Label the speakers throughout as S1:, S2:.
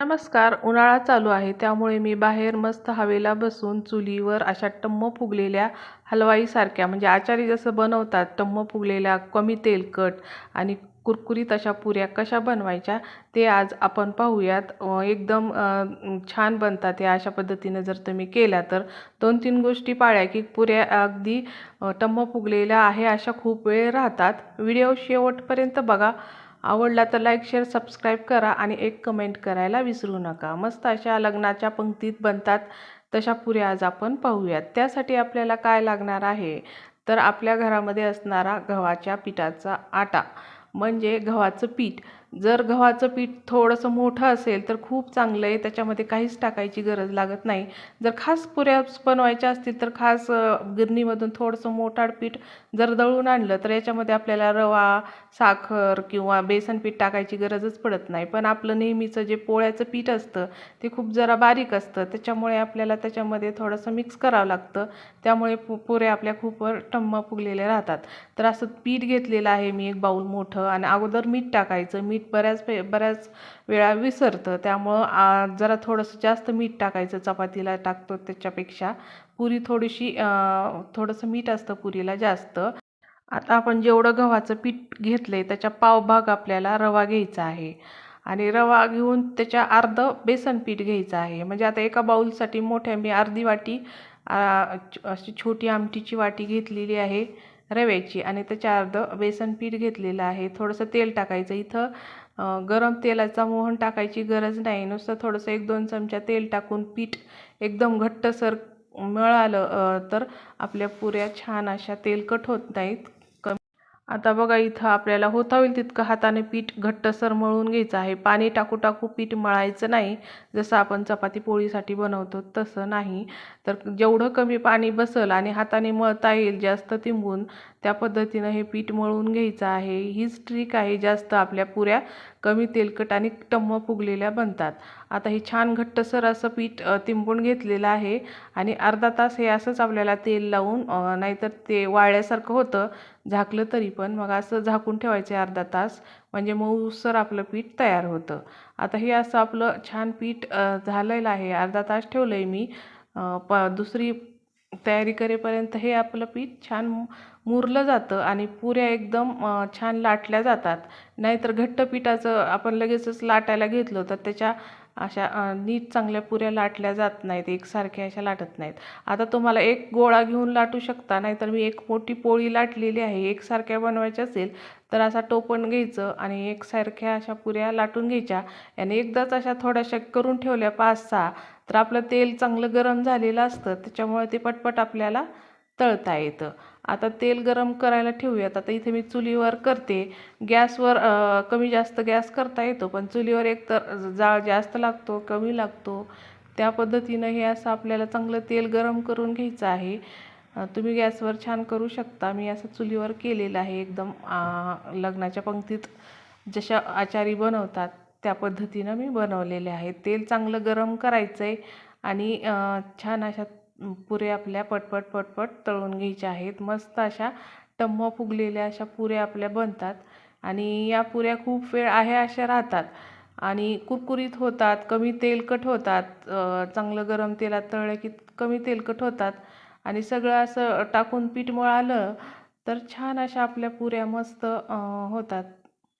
S1: नमस्कार उन्हाळा चालू आहे. त्यामुळे मी बाहेर मस्त हवेला बसून चुलीवर अशा टम्म फुगलेल्या हलवाईसारख्या म्हणजे आचारी जसं बनवतात टम्म फुगलेल्या कमी तेलकट आणि कुरकुरीत अशा पुऱ्या कशा बनवायच्या ते आज आपण पाहूयात. एकदम छान बनतात या अशा पद्धतीने जर तुम्ही केल्या तर. दोन तीन गोष्टी पाळ्या की पुऱ्या अगदी टम्म फुगलेल्या आहे अशा खूप वेळ राहतात. व्हिडिओ शेवटपर्यंत बघा. आवडला तर लाईक शेअर सबस्क्राईब करा आणि एक कमेंट करायला विसरू नका. मस्त अशा लग्नाच्या पंक्तीत बनतात तशा पुऱ्या आज आपण पाहूयात. त्यासाठी आपल्याला काय लागणार आहे? तर आपल्या घरामध्ये असणारा गव्हाच्या पिठाचा आटा म्हणजे गव्हाचं पीठ. जर गव्हाचं पीठ थोडंसं मोठं असेल तर खूप चांगलं आहे. त्याच्यामध्ये काहीच टाकायची गरज लागत नाही. जर खास पुऱ्या बनवायच्या असतील तर खास गिरणीमधून थोडंसं मोठाड पीठ जर दळून आणलं तर याच्यामध्ये आपल्याला रवा साखर किंवा बेसन पीठ टाकायची गरजच पडत नाही. पण आपलं नेहमीचं जे पोळ्याचं पीठ असतं ते खूप जरा बारीक असतं. त्याच्यामुळे आपल्याला त्याच्यामध्ये थोडंसं मिक्स करावं लागतं. त्यामुळे पु पुऱ्या आपल्या खूप टम्मा फुगलेल्या राहतात. तर असं पीठ घेतलेलं आहे मी एक बाऊल मोठं आणि अगोदर मीठ टाकायचं. मीठ बऱ्याच पे बऱ्याच वेळा विसरतं. त्यामुळं जरा थोडंसं जास्त मीठ टाकायचं चपातीला टाकतो त्याच्यापेक्षा. पुरी थोडीशी थोडंसं मीठ असतं पुरीला जास्त. आता आपण जेवढं गव्हाचं पीठ घेतलं आहे त्याच्या पावभाग आपल्याला रवा घ्यायचा आहे. आणि रवा घेऊन त्याच्या अर्धं बेसन पीठ घ्यायचं आहे. म्हणजे आता एका बाऊलसाठी मोठ्या मी अर्धी वाटी अशी छोटी आमटीची वाटी घेतलेली आहे. रव्याची आणि त्याच्या अर्धं बेसन पीठ घेतलेलं आहे. थोडंसं तेल टाकायचं. इथं गरम तेलाचा मोहन टाकायची गरज नाही. नुसतं थोडंसं एक दोन चमचा तेल टाकून पीठ एकदम घट्टसर मिळालं तर आपल्या पुऱ्या छान अशा तेलकट होत नाहीत. आता बघा इथं आपल्याला होता होईल तितकं हाताने पीठ घट्टसर मळून घ्यायचं आहे. पाणी टाकू टाकू पीठ मळायचं नाही. जसं आपण चपाती पोळीसाठी बनवतो तसं नाही. तर जेवढं कमी पाणी बसेल आणि हाताने मळता येईल जास्त तिंबून त्या पद्धतीनं हे पीठ मळून घ्यायचं आहे. हीच ट्रिक आहे जास्त आपल्या पुऱ्या कमी तेलकट आणि टम्म फुगलेल्या बनतात. आता हे छान घट्टसर असं पीठ तिंबून घेतलेलं आहे आणि अर्धा तास हे असंच आपल्याला तेल लावून नाहीतर ते वाळल्यासारखं होतं. झाकलं तरी पण मग असं झाकून ठेवायचे अर्धा तास. म्हणजे मऊसर आपलं पीठ तयार होतं. आता हे असं आपलं छान पीठ झालेलं आहे. अर्धा तास ठेवलं आहे मी प दुसरी तयारी करेपर्यंत हे आपलं पीठ छान मुरलं जातं आणि पुऱ्या एकदम छान लाटल्या जातात. नाहीतर घट्ट पिठाचं आपण लगेचच लाटायला घेतलं तर त्याच्या अशा नीट चांगल्या पुऱ्या लाटल्या जात नाहीत एकसारख्या अशा लाटत नाहीत. आता तुम्हाला एक गोळा घेऊन लाटू शकता नाहीतर मी एक मोठी पोळी लाटलेली आहे एकसारख्या बनवायच्या असेल तर असा टोपण घ्यायचं आणि एकसारख्या अशा पुऱ्या लाटून घ्यायच्या आणि एकदाच अशा थोड्याशा करून ठेवल्या पाच सहा. तर आपलं तेल चांगलं गरम झालेलं असतं त्याच्यामुळे ते पटपट आपल्याला तळता येतं. आता तेल गरम करायला ठेवूयात. आता इथे मी चुलीवर करते. गॅसवर कमी जास्त गॅस करता येतो पण चुलीवर एक तर जाळ जास्त लागतो कमी लागतो. त्या पद्धतीनं हे असं आपल्याला चांगलं तेल गरम करून घ्यायचं आहे. तुम्ही गॅसवर छान करू शकता. मी असं चुलीवर केलेलं आहे. एकदम लग्नाच्या पंक्तीत जशा आचारी बनवतात त्या पद्धतीनं मी बनवलेले आहे. तेल चांगलं गरम करायचं आहे आणि छान अशा पुऱ्या आपल्या पटपट पटपट तळून घ्यायच्या आहेत. मस्त अशा टम्म फुगलेल्या अशा पुऱ्या आपल्या बनतात आणि या पुऱ्या खूप वेळ आहे अशा राहतात. आणि कुरकुरीत होतात कमी तेलकट होतात चांगलं गरम तेलात तळलं की कमी तेलकट होतात. आणि सगळं असं टाकून पीठ मळालं तर छान अशा आपल्या पुऱ्या मस्त होतात.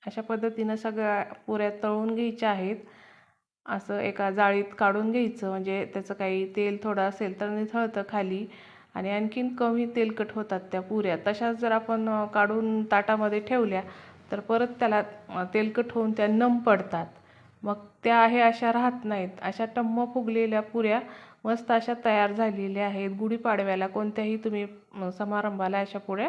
S1: अशा पद्धतीनं सगळ्या पुऱ्या तळून घ्यायच्या आहेत. असं एका जाळीत काढून घ्यायचं. म्हणजे त्याचं काही तेल थोडं असेल तर निथळतं खाली आणि आणखीन कमी तेलकट होतात त्या पुऱ्या. तशाच जर आपण काढून ताटामध्ये ठेवल्या तर परत त्याला तेलकट होऊन त्या नम पडतात. मग त्या आहे अशा राहत नाहीत. अशा टम्म फुगलेल्या पुऱ्या मस्त अशा तयार झालेल्या आहेत. गुढीपाडव्याला कोणत्याही तुम्ही समारंभाला अशा पुऱ्या